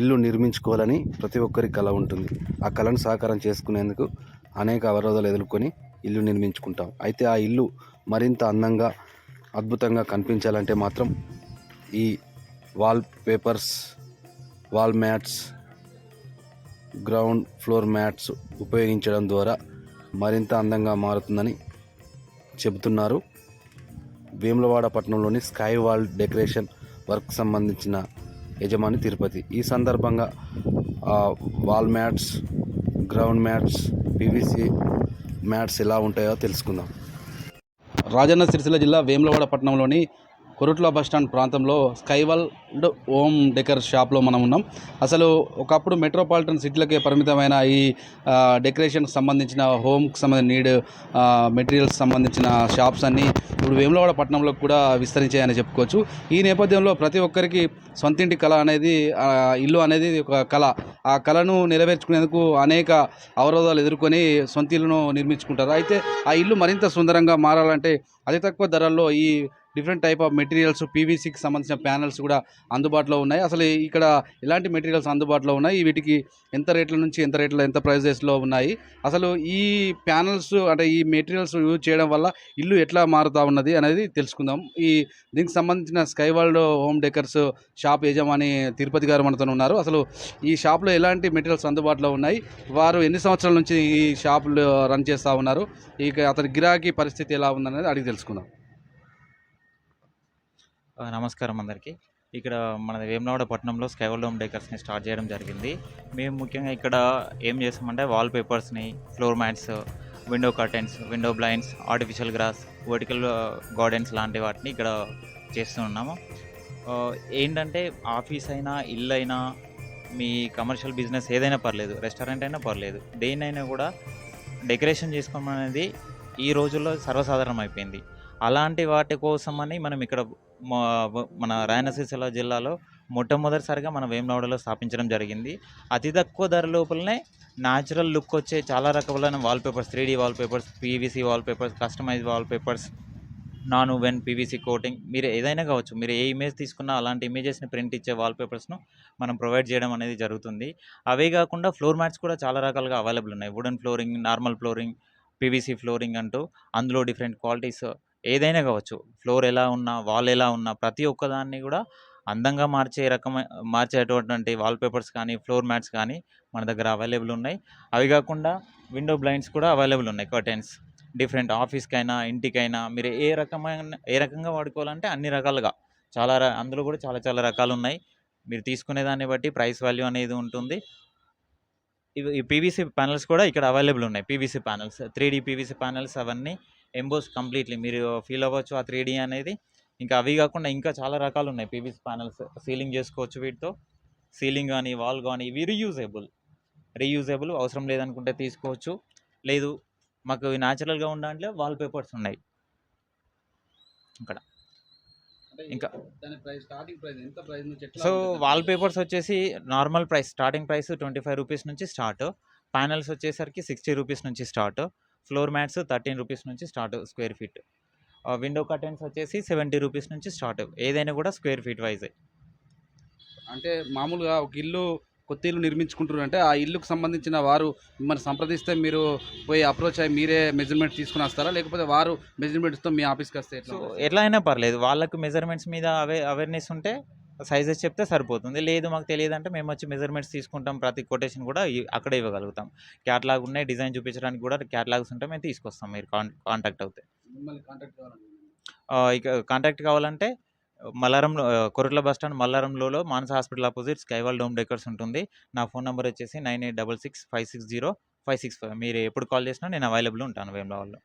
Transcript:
ఇల్లు నిర్మించుకోవాలని ప్రతి ఒక్కరి కళ ఉంటుంది. ఆ కళను సాకారం చేసుకునేందుకు అనేక అవరోధాలు ఎదుర్కొని ఇల్లు నిర్మించుకుంటాం. అయితే ఆ ఇల్లు మరింత అందంగా అద్భుతంగా కనిపించాలంటే మాత్రం ఈ wall papers wall mats ground floor mats ఉపయోగించడం ద్వారా మరింత అందంగా మారుతుందని చెబుతున్నారు. వేములవాడ పట్టణంలోని స్కై వాల్ డెకరేషన్ వర్క్ సంబంధించిన యజమాని తిరుపతి. ఈ సందర్భంగా wall mats ground mats PVC mats ఎలా ఉంటాయో తెలుసుకుందాం. రాజన్న సిరిసిల్ల జిల్లా వేములవాడ పట్టణంలోని కొరుట్ల బస్టాండ్ ప్రాంతంలో స్కైవల్డ్ ఓం డెకర్ షాప్లో మనం ఉన్నాం. అసలు ఒకప్పుడు మెట్రోపాలిటన్ సిటీలకే పరిమితమైన ఈ డెకరేషన్కి సంబంధించిన హోమ్కి సంబంధించిన నీడ్ మెటీరియల్స్ సంబంధించిన షాప్స్ అన్నీ ఇప్పుడు వేములవాడ పట్టణంలో కూడా విస్తరించాయని చెప్పుకోవచ్చు. ఈ నేపథ్యంలో ప్రతి ఒక్కరికి సొంతింటి కళ అనేది ఇల్లు అనేది ఒక కళ. ఆ కళను నెరవేర్చుకునేందుకు అనేక అవరోధాలు ఎదుర్కొని సొంత ఇల్లును నిర్మించుకుంటారు. అయితే ఆ ఇల్లు మరింత సుందరంగా మారాలంటే అతి తక్కువ ధరల్లో ఈ డిఫరెంట్ టైప్ ఆఫ్ మెటీరియల్స్ పీవీసీకి సంబంధించిన ప్యానల్స్ కూడా అందుబాటులో ఉన్నాయి. అసలు ఇక్కడ ఎలాంటి మెటీరియల్స్ అందుబాటులో ఉన్నాయి? వీటికి ఎంత రేట్ల నుంచి ఎంత రేట్ల ఎంత ప్రైజెస్లో ఉన్నాయి? అసలు ఈ ప్యానల్స్ అంటే ఈ మెటీరియల్స్ యూజ్ చేయడం వల్ల ఇల్లు ఎట్లా మారుతా ఉన్నది అనేది తెలుసుకుందాం. ఈ దీనికి సంబంధించిన sky world home decors shop యజమాని తిరుపతి గారు మనతో ఉన్నారు. అసలు ఈ షాప్లో ఎలాంటి మెటీరియల్స్ అందుబాటులో ఉన్నాయి? వారు ఎన్ని సంవత్సరాల నుంచి ఈ షాపులు రన్ చేస్తూ ఉన్నారు? ఇక అతని గిరాకీ పరిస్థితి ఎలా ఉందనేది అడిగి తెలుసుకుందాం. నమస్కారం అందరికీ. ఇక్కడ మన వేమనవాడ పట్టణంలో స్కైవల్ డోమ్ డెకర్స్ని స్టార్ట్ చేయడం జరిగింది. మేము ముఖ్యంగా ఇక్కడ ఏం చేస్తామంటే wall పేపర్స్ని floor mats window curtains window blinds artificial grass vertical gardens లాంటి వాటిని ఇక్కడ చేస్తూ ఉన్నాము. ఏంటంటే ఆఫీస్ అయినా ఇల్లు అయినా మీ కమర్షియల్ బిజినెస్ ఏదైనా పర్లేదు రెస్టారెంట్ అయినా పర్లేదు దేన్నైనా కూడా డెకరేషన్ చేసుకోవడం అనేది ఈ రోజుల్లో సర్వసాధారణం అయిపోయింది అలాంటి వాటి కోసమని మనం ఇక్కడ మన రాయనసీసల జిల్లాలో మొట్టమొదటిసారిగా మన వేములవాడలో స్థాపించడం జరిగింది. అతి తక్కువ ధర లోపలనే న్యాచురల్ లుక్ వచ్చే చాలా రకాలైన wall papers three D wall papers PVC wall papers customise wall papers non woven PVC coating మీరు ఏదైనా కావచ్చు మీరు ఏ ఇమేజ్ తీసుకున్నా అలాంటి ఇమేజెస్ని ప్రింట్ ఇచ్చే వాల్ పేపర్స్ను మనం ప్రొవైడ్ చేయడం అనేది జరుగుతుంది. అవే కాకుండా ఫ్లోర్ మ్యాట్స్ కూడా చాలా రకాలుగా అవైలబుల్ ఉన్నాయి. Wooden flooring normal flooring PVC flooring అంటూ అందులో డిఫరెంట్ క్వాలిటీస్ ఏదైనా కావచ్చు. ఫ్లోర్ ఎలా ఉన్నా వాల్ ఎలా ఉన్నా ప్రతి ఒక్కదాన్ని కూడా అందంగా మార్చే రకమైన మార్చేటటువంటి వాల్ పేపర్స్ కానీ ఫ్లోర్ మ్యాట్స్ కానీ మన దగ్గర అవైలబుల్ ఉన్నాయి. అవి కాకుండా విండో బ్లైండ్స్ కూడా అవైలబుల్ ఉన్నాయి. కర్టెన్స్ డిఫరెంట్ ఆఫీస్కైనా ఇంటికైనా మీరు ఏ రకమైన ఏ రకంగా వాడుకోవాలంటే అన్ని రకాలుగా. చాలా అందులో కూడా చాలా చాలా రకాలు ఉన్నాయి. మీరు తీసుకునే దాన్ని బట్టి ప్రైస్ వాల్యూ అనేది ఉంటుంది. ఇవి ఈ పీవీసీ ప్యానల్స్ కూడా ఇక్కడ అవైలబుల్ ఉన్నాయి. PVC panels three D PVC panels అవన్నీ ఎంబోస్ కంప్లీట్లీ. మీరు ఫీల్ అవ్వచ్చు ఆ త్రీ అనేది. ఇంకా అవి కాకుండా ఇంకా చాలా రకాలు ఉన్నాయి పీవీసీ ప్యానల్స్ సీలింగ్ చేసుకోవచ్చు వీటితో. సీలింగ్ కానీ వాల్ కానీ ఇవి రీయూజబుల్. రీయూజబుల్ అవసరం లేదనుకుంటే తీసుకోవచ్చు. లేదు మాకు న్యాచురల్గా ఉండాలంటే వాల్ పేపర్స్ ఉన్నాయి. ఇంకా- ప్రైస్ నుంచి సో వాల్ పేపర్స్ వచ్చేసి normal price starting price twenty five rupees నుంచి స్టార్ట్. ప్యానల్స్ వచ్చేసరికి సిక్స్టీ రూపీస్ నుంచి start. Floor mats thirteen rupees నుంచి start square feet. Window curtains వచ్చేసి సెవెంటీ రూపీస్ నుంచి స్టార్ట్. ఏదైనా కూడా స్క్వేర్ ఫీట్ వైజ్. అంటే మామూలుగా ఒక ఇల్లు కొత్త ఇల్లు నిర్మించుకుంటారు అంటే ఆ ఇల్లుకు సంబంధించిన వారు మిమ్మల్ని సంప్రదిస్తే మీరు పోయి అప్రోచ్ అయ్యి మీరే మెజర్మెంట్ తీసుకుని వస్తారా? లేకపోతే వారు మెజర్మెంట్స్తో మీ ఆఫీస్కి వస్తే? ఎట్లా అయినా పర్లేదు. వాళ్ళకు మెజర్మెంట్స్ మీద అవే అవేర్నెస్ ఉంటే సైజెస్ చెప్తే సరిపోతుంది. లేదు మాకు తెలియదు అంటే మేము వచ్చి మెజర్మెంట్స్ తీసుకుంటాం. ప్రతి కొటేషన్ కూడా అక్కడే ఇవ్వగలుగుతాం. క్యాటలాగ్ ఉన్నాయి డిజైన్ చూపించడానికి కూడా క్యాటలాగ్స్ ఉంటే మేము తీసుకొస్తాం మీరు కాంటాక్ట్ అవుతే. ఇక కాంటాక్ట్ కావాలంటే మల్లారంలో Koratla bus stand మల్లారంలో Manasa hospital opposite sky world home decors ఉంటుంది. నా ఫోన్ నెంబర్ వచ్చేసి nine eight double six five six zero five six five. మీరు ఎప్పుడు కాల్ చేసినా నేను అవైలబుల్ ఉంటాను వేములవాడలో.